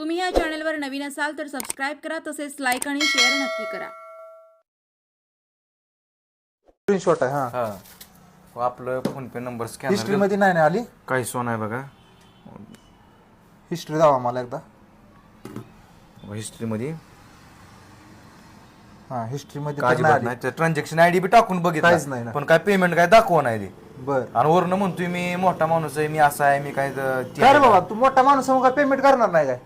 तुम्ही या चॅनलवर नवीन असाल तर सबस्क्राईब करा तसेच लाईक आणि शेअर नक्की करा. स्क्रीनशॉट आहे हा. हा. व आपलं फोन पे नंबर हिस्ट्री स्कॅनरमध्ये नाही ना आली? काही सोन आहे बघा. हिस्ट्री दावा मला एकदा. हिस्ट्री मध्ये. हा हिस्ट्री मध्ये काय तर नाही आली. नाही ट्रान्झॅक्शन आयडी बी टाकून काहीच नाही बघितलं ना. पण काय पेमेंट काय दाखवा नाही ते बर. आणि वरनं म्हणतोय मी मोठा माणूस आहे मी असा आहे मी काय ज- ते काय रे. बाबा तू मोठा माणूस आहे, मग काय पेमेंट करणार नाही काय?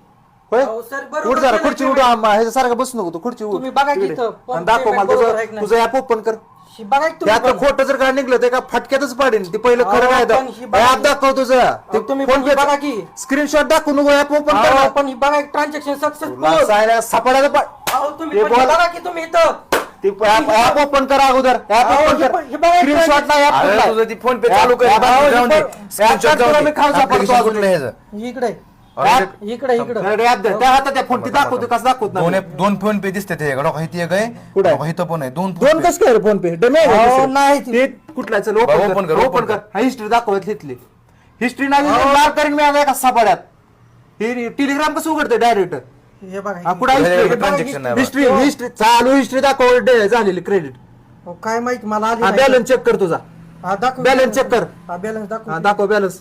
होय अहो, सर, बरोबर उठ जरा केलं खुर्ची उठ ह्याच्यासारखं बसू नको तू खुर्ची उठ तुम्ही बघा की इकडे. इथं, पण आणि दाखव payment मला बरोबर तुझं आहे की नाही? तुझं ऍप ओपन कर शी बघा की तुम्ही त्यातलं पण. खोटं जर काय निघलं ते का फटक्यातच पाडेन ते पहिलं खरं अहो, काय पण ही बघा ऍप की- दाखव तुझं अहो, तुम्ही पण ही बघा की. स्क्रीनशॉट दाखवू नको ऍप ओपन अहो, कर पण ही बघा ट्रान्झॅक्शन सक्सेसफुल सापडायला पा- अहो तुम्ही हे पण ही बोल. बघा की तुम्ही इथं ते ऍप ओपन करा अगोदर ऍप अहो, ओपन हे कर पण- हे बघा, स्क्रीनशॉट नाही ऍप अरे तुझं ती फोन पे चालू कर जाऊन दे. Screenshot जाऊन दे. Application? इकडे अरे इकडे इकडे. अरे द्या. त्या हातात फोन ती दाखवतो कसं दाखवत दोन नाही दोन फोन पे दिसते ते. एक आहे कुठं आहे? डोका इथं पण आहे. दोन दोन pay. कसं काय फोन पे? डमे अहो, नाही ती- ते कुठला चल ओपन कर कर, ओपन कर. हा हिस्ट्री दाखवत तिथली. हिस्ट्री नाही दिली, लाल करीन मी आता एका सापड्यात हे टेलिग्राम कसं उघडते डायरेक्ट हे बघा कुठं हिस्ट्री. हिस्ट्री हिस्ट्री चालू हिस्ट्री दाखव डे- झालेली क्रेडिट अहो, काय माहीत मला आली हा नाही. बॅलन्स चेक कर तुझा. हा, दाखव balance check कर. हा बॅलन्स दाखव. हा दाखव बॅलन्स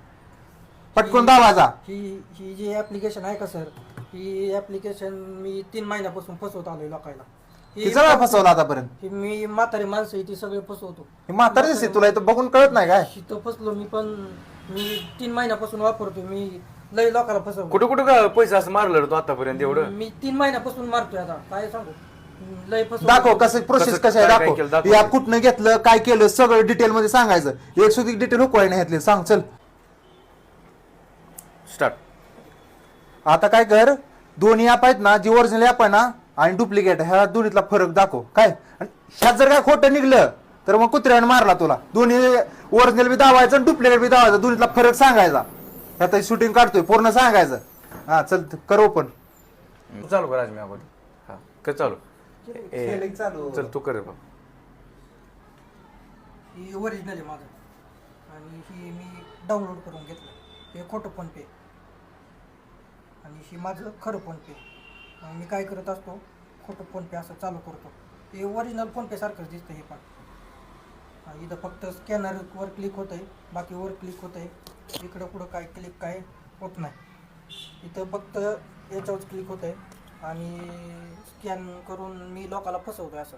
पटकून दावाजा ही ही जी ऍप्लिकेशन आहे का सर ही ऍप्लिकेशन मी तीन महिन्यापासून फसवत आलोय लोकांना ही किती वेळा फसवला आतापर्यंत? ही मी म्हातारी माणसं आहे ती सगळे फसवतो. हे म्हातारी दिसते तुला इथं बघून कळत नाही काय? तिथं फसलो मी पण मी तीन महिन्यापासून वापरतो मी लय लोकांना फसवतो कुठं कुठं का पैसा असं मारलं रे तू आतापर्यंत एवढं? मी तीन महिन्यापासून मारतोय आता काय सांगू? लय फसवतो दाखव कसं प्रोसेस कसं- कसं आहे काय- काय केलं दाखव. दाखव. या कुठनं घेतलं काय केलं सगळं डिटेल मध्ये सांगायचं. एक सुधी डिटेल हुकवाय नाही घेतली सांग चल. स्टार्ट आता काय कर? दोन्ही ऍप आहेत ना जी ओरिजिनल ऍप आहे ना आणि डुप्लिकेट ह्या दोन्हीतला फरक दाखव. काय? आणि ह्यात जर काय खोटं निघलं तर मग कुत्र्याने मारला तुला. दोन्ही ओरिजिनल बी दावायचं आणि डुप्लिकेट बी दावायचं दोन्हीतला फरक सांगायचा. ह्यात शूटिंग काढतोय पूर्ण सांगायचं. हा चल कर ओपन चालू कर आज मी अगोदर हा कर चालू. ए, चालू. चल तू कर रे बाबा ही ओरिजिनल आहे माझं आणि ही मी डाउनलोड करून घेतलं. हे खोटं फोन पे. आणि हे माझं खरं फोन पे. मग मी काय करत असतो खोटं फोन पे असं चालू करतो. हे ओरिजिनल फोनपेसारखंच सारखंच दिसतं हे पण. इथं फक्त स्कॅनरवर क्लिक होत आहे बाकीवर क्लिक होत आहे इकडं कुठं काय क्लिक काय होत नाही. इथं फक्त याच्यावरच क्लिक होत आहे आणि स्कॅन करून मी लोकाला फसवतो आहे असं.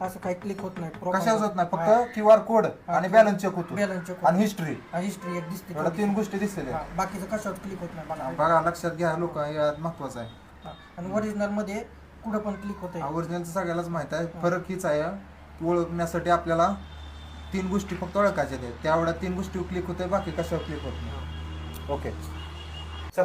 असं काही क्लिक होत नाही. कशाच होत नाही हा. फक्त क्यू आर कोड आणि बॅलन्स चेक होतो. Balance check आणि हिस्ट्री हा, हिस्ट्री एक दिसते एवढ्या तीन गोष्टी दिसलेल्या हा, बाकीचं कशावर क्लिक होत नाही बघा. बघा लक्षात घ्या लोक यात महत्वाचं आहे. हा. आणि ओरिजिनलमध्ये कुठं पण क्लिक होत आहे ओरिजिनलचं सगळ्यालाच माहीत आहे. फरक हीच आहे ओळखण्यासाठी आपल्याला तीन गोष्टी फक्त ओळखायच्या आहेत. त्यावेळेला तीन गोष्टी क्लिक होते बाकी कशावर क्लिक होत नाही. ओके चल.